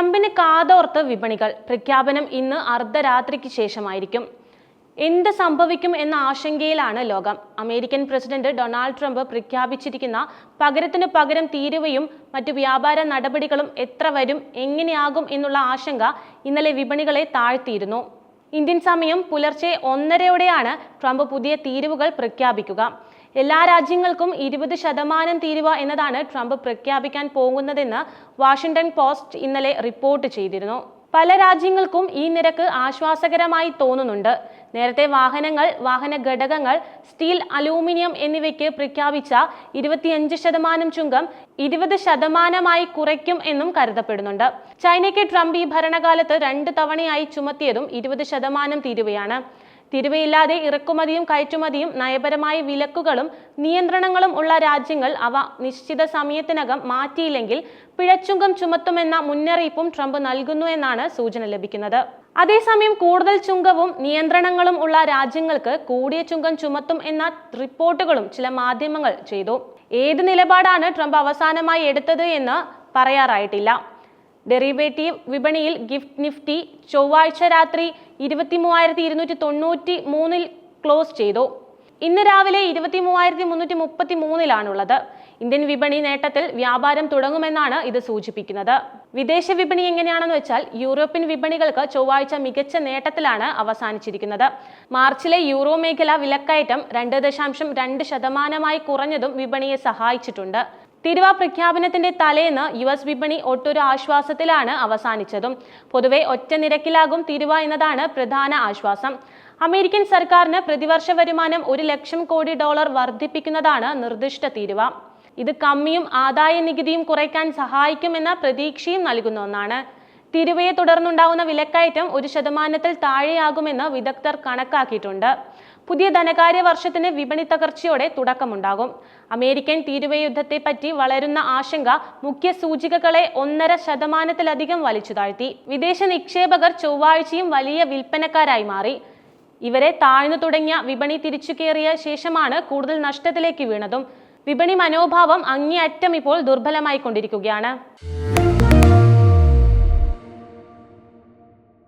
ട്രംപിന് കാതോർത്ത് വിപണികൾ. പ്രഖ്യാപനം ഇന്ന് അർദ്ധരാത്രിക്ക് ശേഷമായിരിക്കും. എന്ത് സംഭവിക്കും എന്ന ആശങ്കയിലാണ് ലോകം. അമേരിക്കൻ പ്രസിഡന്റ് ഡൊണാൾഡ് ട്രംപ് പ്രഖ്യാപിച്ചിരിക്കുന്ന പകരത്തിന് പകരം തീരുവയും മറ്റു വ്യാപാര നടപടികളും എത്ര വരും എങ്ങനെയാകും എന്നുള്ള ആശങ്ക ഇന്നലെ വിപണികളെ താഴ്ത്തിയിരുന്നു. ഇന്ത്യൻ സമയം പുലർച്ചെ ഒന്നരയോടെയാണ് ട്രംപ് പുതിയ തീരുവകൾ പ്രഖ്യാപിക്കുക. എല്ലാ രാജ്യങ്ങൾക്കും ഇരുപത് ശതമാനം തീരുവ എന്നതാണ് ട്രംപ് പ്രഖ്യാപിക്കാൻ പോകുന്നതെന്ന് വാഷിംഗ്ടൺ പോസ്റ്റ് ഇന്നലെ റിപ്പോർട്ട് ചെയ്തിരുന്നു. പല രാജ്യങ്ങൾക്കും ഈ നിരക്ക് ആശ്വാസകരമായി തോന്നുന്നുണ്ട്. നേരത്തെ വാഹനങ്ങൾ വാഹന ഘടകങ്ങൾ സ്റ്റീൽ അലൂമിനിയം എന്നിവയ്ക്ക് പ്രഖ്യാപിച്ച ഇരുപത്തിയഞ്ച് ശതമാനം ചുങ്കം ഇരുപത് ശതമാനമായി കുറയ്ക്കും എന്നും കരുതപ്പെടുന്നുണ്ട്. ചൈനയ്ക്ക് ട്രംപ് ഈ ഭരണകാലത്ത് രണ്ട് തവണയായി ചുമത്തിയതും ഇരുപത് ശതമാനം തീരുവയാണ്. തിരുവയില്ലാതെ ഇറക്കുമതിയും കയറ്റുമതിയും നയപരമായ വിലക്കുകളും നിയന്ത്രണങ്ങളും ഉള്ള രാജ്യങ്ങൾ അവ നിശ്ചിത സമയത്തിനകം മാറ്റിയില്ലെങ്കിൽ പിഴച്ചുങ്കം ചുമത്തുമെന്ന മുന്നറിയിപ്പും ട്രംപ് നൽകുന്നു എന്നാണ് സൂചന ലഭിക്കുന്നത്. അതേസമയം കൂടുതൽ ചുങ്കവും നിയന്ത്രണങ്ങളും ഉള്ള രാജ്യങ്ങൾക്ക് കൂടിയ ചുങ്കം ചുമത്തും എന്ന റിപ്പോർട്ടുകളും ചില മാധ്യമങ്ങൾ ചെയ്തു. ഏത് നിലപാടാണ് ട്രംപ് അവസാനമായി എടുത്തത് എന്ന് പറയാറായിട്ടില്ല. ഡെറിവേറ്റീവ് വിപണിയിൽ ഗിഫ്റ്റ് നിഫ്റ്റി ചൊവ്വാഴ്ച രാത്രി ഇരുപത്തി മൂവായിരത്തി ഇരുന്നൂറ്റി തൊണ്ണൂറ്റി മൂന്നിൽ ക്ലോസ് ചെയ്തു. ഇന്ന് രാവിലെ ഇരുപത്തി മൂവായിരത്തി മുന്നൂറ്റി മുപ്പത്തി മൂന്നിലാണുള്ളത് ഇന്ത്യൻ വിപണി നേട്ടത്തിൽ വ്യാപാരം തുടങ്ങുമെന്നാണ് ഇത് സൂചിപ്പിക്കുന്നത്. വിദേശ വിപണി എങ്ങനെയാണെന്ന് വെച്ചാൽ യൂറോപ്യൻ വിപണികൾക്ക് ചൊവ്വാഴ്ച മികച്ച നേട്ടത്തിലാണ് അവസാനിച്ചിരിക്കുന്നത്. മാർച്ചിലെ യൂറോ മേഖല വിലക്കയറ്റം രണ്ട് ദശാംശം രണ്ട് ശതമാനമായി കുറഞ്ഞതും വിപണിയെ സഹായിച്ചിട്ടുണ്ട്. തിരുവ പ്രഖ്യാപനത്തിന്റെ തലേന്ന് യു എസ് വിപണി ഒട്ടൊരു ആശ്വാസത്തിലാണ് അവസാനിച്ചതും. പൊതുവെ ഒറ്റ നിരക്കിലാകും തിരുവ എന്നതാണ് പ്രധാന ആശ്വാസം. അമേരിക്കൻ സർക്കാരിന് പ്രതിവർഷ വരുമാനം ഒരു ലക്ഷം കോടി ഡോളർ വർദ്ധിപ്പിക്കുന്നതാണ് നിർദ്ദിഷ്ട തീരുവ. ഇത് കമ്മിയും ആദായ നികുതിയും കുറയ്ക്കാൻ സഹായിക്കുമെന്ന പ്രതീക്ഷയും നൽകുന്ന ഒന്നാണ്. തിരുവയെ തുടർന്നുണ്ടാവുന്ന വിലക്കയറ്റം ഒരു ശതമാനത്തിൽ താഴെയാകുമെന്ന് വിദഗ്ധർ കണക്കാക്കിയിട്ടുണ്ട്. പുതിയ ധനകാര്യ വർഷത്തിന് വിപണി തകർച്ചയോടെ തുടക്കമുണ്ടാകും. അമേരിക്കൻ തീരുവയുദ്ധത്തെ പറ്റി വളരുന്ന ആശങ്ക മുഖ്യ സൂചികകളെ ഒന്നര ശതമാനത്തിലധികം വലിച്ചു താഴ്ത്തി. വിദേശ നിക്ഷേപകർ ചൊവ്വാഴ്ചയും വലിയ വിൽപ്പനക്കാരായി മാറി. ഇവരെ താഴ്ന്നു തുടങ്ങിയ വിപണി തിരിച്ചു കയറിയ ശേഷമാണ് കൂടുതൽ നഷ്ടത്തിലേക്ക് വീണതും. വിപണി മനോഭാവം അങ്ങേയറ്റം ഇപ്പോൾ ദുർബലമായി കൊണ്ടിരിക്കുകയാണ്